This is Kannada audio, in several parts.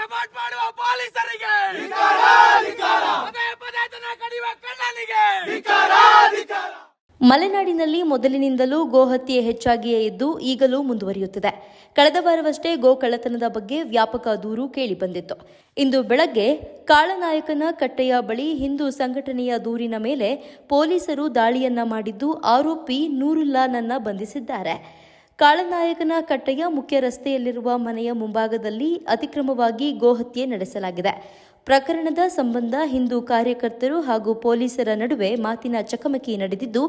ಸಪೋರ್ಟ್ ಮಾಡುವ ಪೊಲೀಸರಿಗೆ. ಪದೇ ಪದೇ ಜನ ಕಡಿಯುವ ಕಳ್ಳನಿಗೆ. ಮಲೆನಾಡಿನಲ್ಲಿ ಮೊದಲಿನಿಂದಲೂ ಗೋಹತ್ಯೆ ಹೆಚ್ಚಾಗಿಯೇ ಇದ್ದು ಈಗಲೂ ಮುಂದುವರಿಯುತ್ತಿದೆ. ಕಳೆದ ವಾರವಷ್ಟೇ ಗೋ ಕಳ್ಳತನದ ಬಗ್ಗೆ ವ್ಯಾಪಕ ದೂರು ಕೇಳಿಬಂದಿತ್ತು. ಇಂದು ಬೆಳಗ್ಗೆ ಕಾಳನಾಯಕನ ಕಟ್ಟೆಯ ಬಳಿ ಹಿಂದೂ ಸಂಘಟನೆಯ ದೂರಿನ ಮೇಲೆ ಪೊಲೀಸರು ದಾಳಿಯನ್ನ ಮಾಡಿದ್ದು ಆರೋಪಿ ನೂರುಲ್ಲಾನನ್ನ ಬಂಧಿಸಿದ್ದಾರೆ. ಕಾಳನಾಯಕನ ಕಟ್ಟೆಯ ಮುಖ್ಯ ರಸ್ತೆಯಲ್ಲಿರುವ ಮನೆಯ ಮುಂಭಾಗದಲ್ಲಿ ಅತಿಕ್ರಮವಾಗಿ ಗೋಹತ್ಯೆ ನಡೆಸಲಾಗಿದೆ. ಪ್ರಕರಣದ ಸಂಬಂಧ ಹಿಂದೂ ಕಾರ್ಯಕರ್ತರು ಹಾಗೂ ಪೊಲೀಸರ ನಡುವೆ ಮಾತಿನ ಚಕಮಕಿ ನಡೆದಿದ್ದು,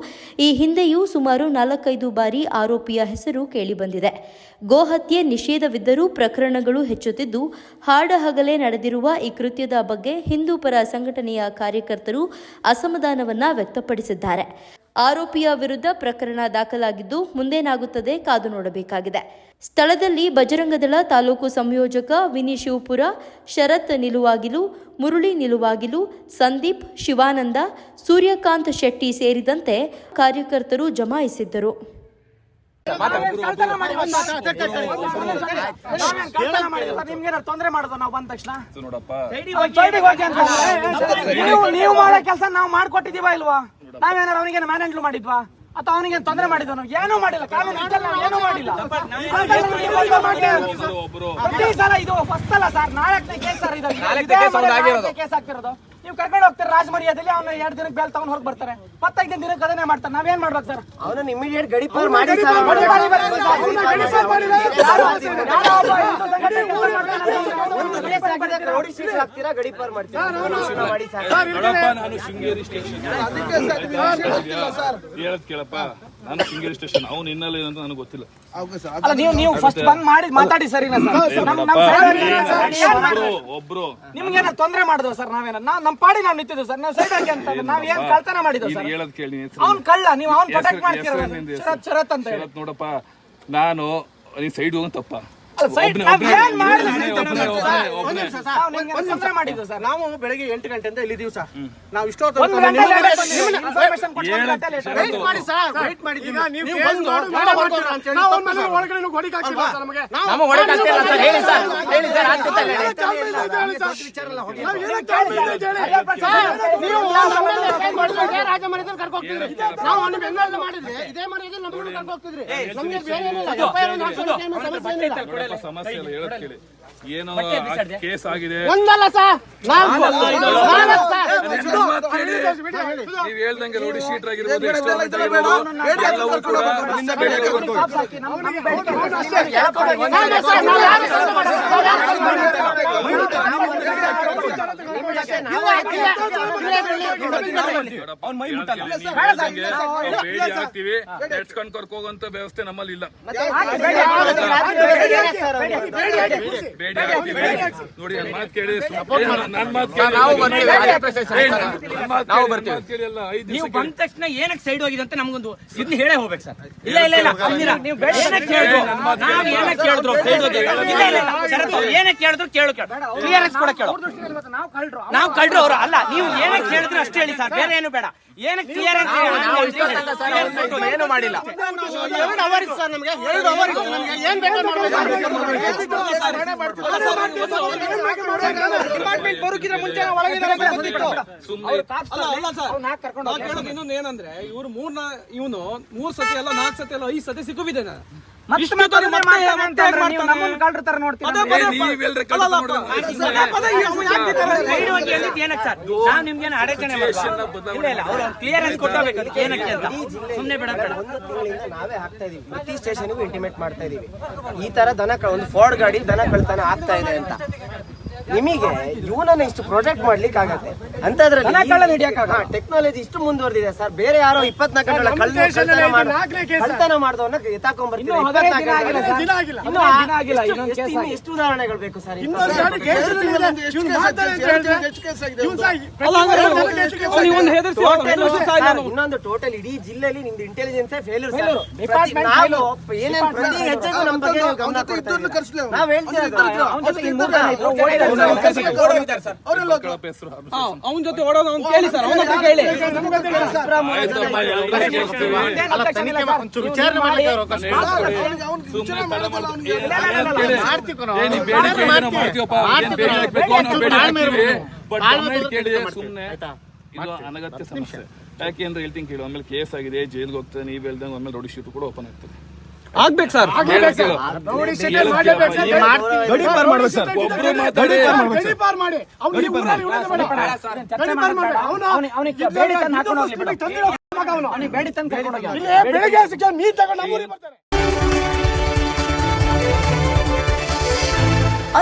ಈ ಹಿಂದೆಯೂ ಸುಮಾರು ನಾಲ್ಕೈದು ಬಾರಿ ಆರೋಪಿಯ ಹೆಸರು ಕೇಳಿಬಂದಿದೆ. ಗೋಹತ್ಯೆ ನಿಷೇಧವಿದ್ದರೂ ಪ್ರಕರಣಗಳು ಹೆಚ್ಚುತ್ತಿದ್ದು, ಹಾಡಹಗಲೇ ನಡೆದಿರುವ ಈ ಕೃತ್ಯದ ಬಗ್ಗೆ ಹಿಂದೂ ಪರ ಸಂಘಟನೆಯ ಕಾರ್ಯಕರ್ತರು ಅಸಮಾಧಾನವನ್ನ ವ್ಯಕ್ತಪಡಿಸಿದ್ದಾರೆ. ಆರೋಪಿಯ ವಿರುದ್ಧ ಪ್ರಕರಣ ದಾಖಲಾಗಿದ್ದು ಮುಂದೇನಾಗುತ್ತದೆ ಕಾದು ನೋಡಬೇಕಾಗಿದೆ ಸ್ಥಳದಲ್ಲಿ ಬಜರಂಗದಳ ತಾಲೂಕು ಸಂಯೋಜಕ ವಿನಿ ಶಿವಪುರ ಶರತ್ ನಿಲುವಾಗಿಲು ಮುರುಳಿ ನಿಲುವಾಗಿಲು ಸಂದೀಪ್ ಶಿವಾನಂದ ಸೂರ್ಯಕಾಂತ್ ಶೆಟ್ಟಿ ಸೇರಿದಂತೆ ಕಾರ್ಯಕರ್ತರು ಜಮಾಯಿಸಿದ್ದರು ತೊಂದ್ರೆ ಮಾಡೋದು ಬಂದ ತಕ್ಷಣ ನೀವು ಮಾಡೋ ಕೆಲಸ ನಾವು ಮಾಡ್ಕೊಟ್ಟಿದೀವ ಇಲ್ವಾ ನಾವೇನಾರು ಅವನಿಗೆ ಮ್ಯಾನೇಜ್ ಮಾಡಿದ್ವಾ ಅಥವಾ ಅವನಿಗೆ ತೊಂದರೆ ಮಾಡಿದ್ವ ಏನೂ ಮಾಡಿಲ್ಲ ಕಾನೂನು ಏನು ಮಾಡಿಲ್ಲ ಪ್ರತಿ ಸಲ ಇದು ಫಸ್ಟ್ ಅಲ್ಲ ಸರ್ ನಾಲ್ಕನೇ ಕೇಸ್ ಸರ್ ಇದು ಕೇಸ್ ಆಗ್ತಿರೋದು ನೀವು ಕರ್ಕೊಂಡು ಹೋಗ್ತಾರೆ ರಾಜಮರ್ಯಾದಲ್ಲಿ ಅವ್ನ ಎರಡು ದಿನಕ್ಕೆ ಬೇಲ್ ತಗೊಂಡು ಹೋಗಿ ಬರ್ತಾರೆ ಮತ್ತೈದು ದಿನಕ್ಕೆ ಅದನ್ನೇ ಮಾಡ್ತಾರೆ ನಾವೇನ್ ಮಾಡ್ಬೇಕು ಸರ್ ಅವನನ್ನ ಇಮಿಡಿಯೇಟ್ ಗಡಿಪಾರ್ ಮಾಡಿ ಸರ್ ಮಾಡಿ, ಸರ್. ನಾನು ಶೃಂಗೇರಿ ಸ್ಟೇಷನ್. ಹೇಳದ್ ಕೇಳಪ್ಪ ನಾನು ಶೃಂಗೇರಿ ಸ್ಟೇಷನ್. ಅವ್ನು ಹಿನ್ನೆಲೆ ಅಂತ ನನಗೆ ಗೊತ್ತಿಲ್ಲ. ಅಲ್ಲ ನೀವು ನೀವು ಫಸ್ಟ್ ಬಂದ್ ಮಾಡಿ ಮಾತಾಡಿ ಸರಿನಾ ಸರ್. ಒಬ್ರು ಒಬ್ರು ನಿಮ್ಗೇನ ತೊಂದರೆ ಮಾಡಿದ್ವು ಸರ್ ನಾವೇನ. ನಾವ್ ನಮ್ ಪಾಡಿ ನಾವ್ ನಿಂತಿದ್ವಿ ಸರ್. ನಾವು ಸೈಡ್ ಹಾಕಿ ಅಂತ ನಾವ್ ಏನ್ ಕಳ್ತನ ಮಾಡಿದ್ವಿ ಸರ್? ಹೇಳದ್ ಕೇಳಿ ಅವ್ನ್ ಕಳ್ಳ ನೀವು ಅವ್ನ್ ಪ್ರೊಟೆಕ್ಟ್ ಮಾಡ್ತೀರ ಚರತ್ ಶರತ್ ಅಂತ ಹೇಳಿ. ನೋಡಪ್ಪ ನಾನು ನೀನ್ ಸೈಡ್ ಹೋಗೋನ್ ತಪ್ಪ. ನಾವ್ ಬೆಳಗ್ಗೆ ಎಂಟು ಗಂಟೆಯಿಂದ ಇಲ್ಲಿದ್ದೀವಿ ಸರ್. ನಾವು ಇಷ್ಟೊತ್ತು ನೀವು ಅವ್ನ ಬೆಂಗಳೂರಲ್ಲಿ ಮಾಡಿದ್ರೆ ಇದೇ ಮನೆಯಲ್ಲಿ ನಮ್ಗೆ ಬೇರೆ ಏನಿಲ್ಲ ಸಮಸ್ಯೆ ಏನಿಲ್ಲ. ಸಮಸ್ಯೆ ಇಲ್ಲ ಹೇಳದ್ ಕೇಳಿ ಏನೋ ಕೇಸ್ ಆಗಿದೆ ಒಂದಲ್ಲ ಸರ್ ನಾಲ್ಕು ನಾಲ್ಕು ಸರ್ ನೀವ್ ಹೇಳ್ದಂಗೆ ನೋಡಿ ಶೀಟ್ ಆಗಿರ್ಬೋದು ಎಲ್ಲವೂ ಕೂಡ ಬೆಳಗ್ಗೆ ಬರ್ಬೋದು. ನೀವ್ ಹೇಳ್ದಂಗೆ ನಾವು ಬೇಡಿ ಹಾಕ್ತಿವಿ. ನೆಡ್ಸ್ಕೊಂಡ್ ಕರ್ಕ ಹೋಗುವಂತ ವ್ಯವಸ್ಥೆ ನಮ್ಮಲ್ಲಿ ಇಲ್ಲ. ಬೇಡಿ ಹಾಕ್ತಿವಿ ನೋಡಿ ನನ್ ಮಾತು ಕೇಳಿ ನನ್ ಮಾತು ಕೇಳಿ ನಾವು ಅಲ್ಲ, ಐದ್ ಬಂದ ತಕ್ಷಣ ಏನಕ್ಕೆ ಸೈಡ್ ಹೋಗಿದೆ ಅಂತ ನಮ್ಗೊಂದು ಇದನ್ನ ಹೇಳೇ ಹೋಗ್ಬೇಕು ಸರ್. ಇಲ್ಲ ಇಲ್ಲ ಇಲ್ಲ ನೀವು ಏನಕ್ಕೆ ಕೇಳಿದ್ರು? ನಾವು ಏನಕ್ಕೆ ಕೇಳಿದ್ರು? ಸೈಡ್ ಹೋಗಿ ಇಲ್ಲ ಇಲ್ಲ ಇಲ್ಲ ಶರತ್ ಏನಕ್ಕೆ ಕೇಳಿದ್ರು ಕೇಳು ಕೇಳು. ಕ್ಲಿಯರೆನ್ಸ್ ಕೂಡ ಕೇಳು. ನಾವು ಕಳ್ರು ನಾವು ಕಳ್ರು. ಅಲ್ಲ ನೀವು ಏನಕ್ಕೆ ಕೇಳಿದ್ರು ಅಷ್ಟೇ ಹೇಳಿ ಸರ್ ಬೇರೆ ಏನು ಬೇಡ ಏನು ಕ್ಲಿಯರೆನ್ಸ್ ಏನು ಮಾಡಿಲ್ಲ ಎರಡು ಅವರ್ ಇತ್ತು ಸರ್ ನಮಗೆ ಎರಡು ಅವರ್ ಇತ್ತು ನಮಗೆ ಏನ್ ಡಿಪಾರ್ಟ್ಮೆಂಟ್ ಬರುಕಿದ್ರೆ ಮುಂಚೆ ಕೇಳೋದು ಇನ್ನೊಂದು ಏನಂದ್ರೆ ಇವ್ರು ಮೂರ್ ಇವನು ಮೂರ್ ಸತಿ ಅಲ್ಲ ನಾಲ್ಕು ಸತಿ ಅಲ್ಲ ಐದು ಸತಿ ಸಿಕ್ಕಿದ್ದಾನೆ ಮತ್ತೆ ಮತ್ತೆ ಮತ್ತೆ ಮಾಡ್ತಾನೆ ಮತ್ತೆ ನೀವು ಹಾಕ್ತಾ ಇದೀವಿ. ಪ್ರತಿ ಸ್ಟೇಷನ್ಗೂ ಇಂಟಿಮೇಟ್ ಮಾಡ್ತಾ ಇದೀವಿ. ಈ ತರ ದನ ಕ- ಒಂದು ಫೋರ್ಡ್ ಗಾಡಿ ದನ ಕಳ್ತಾನೆ ಆಗ್ತಾ ಇದೆ ಅಂತ. ನಿಮಗೆ ಇವನನ್ನ ಇಷ್ಟು ಪ್ರೊಟೆಕ್ಟ್ ಮಾಡ್ಲಿಕ್ಕೆ ಆಗತ್ತೆ. ಅಂತದ್ರಲ್ಲಿ ಟೆಕ್ನಾಲಜಿ ಇಷ್ಟು ಮುಂದುವರೆದಿದೆ ಸರ್. ಬೇರೆ ಯಾರೋ ಇಪ್ಪತ್ನಾಲ್ಕು ಗಂಟೆ ಕಳ್ತನ ಮಾಡಿದವನ್ನ ಎಷ್ಟು- ಉದಾಹರಣೆಗಳು ಬೇಕು ಸರ್? ಇನ್ನೊಂದು ಟೋಟಲ್ ಇಡೀ ಜಿಲ್ಲೆಯಲ್ಲಿ ನಿಮ್ದು ಇಂಟೆಲಿಜೆನ್ಸ್ ಫೇಲ್ಯೂರ್ ನಾವು ಏನೇನು ಪ್ರತಿ ಹೆಜ್ಜೆಗೂ ನಮ್ಮ ಬಗ್ಗೆ ಗಮನ. ನಾವ್ ಹೇಳ್ತಿರೋದು ಅವ್ನ ಜೊತೆ ಓಡೋದು ಅವ್ನು ಕೇಳಿ ಸರ್ ಅವನ ಹತ್ರ ಕೇಳಿ. ಸುಮ್ನೆ ಇದು ಅನಗತ್ಯ ಸಮಸ್ಯೆ. ಯಾಕೆ ಅಂದ್ರೆ ಹೇಳ್ತೀನಿ ಕೇಳಿ. ಆಮೇಲೆ ಕೇಸ್ ಆಗಿದೆ ಜೈಲ್ಗೆ ಹೋಗ್ತದೆ ನೀವ್ ಹೇಳ್ದಂಗೆ ಆಮೇಲೆ ದೊಡ್ಡ ಶೀಟ್ ಕೂಡ ಓಪನ್ ಆಗ್ತದೆ. ಆಗ್ಬೇಕು sir.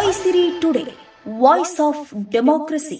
Aisiri today voice of democracy.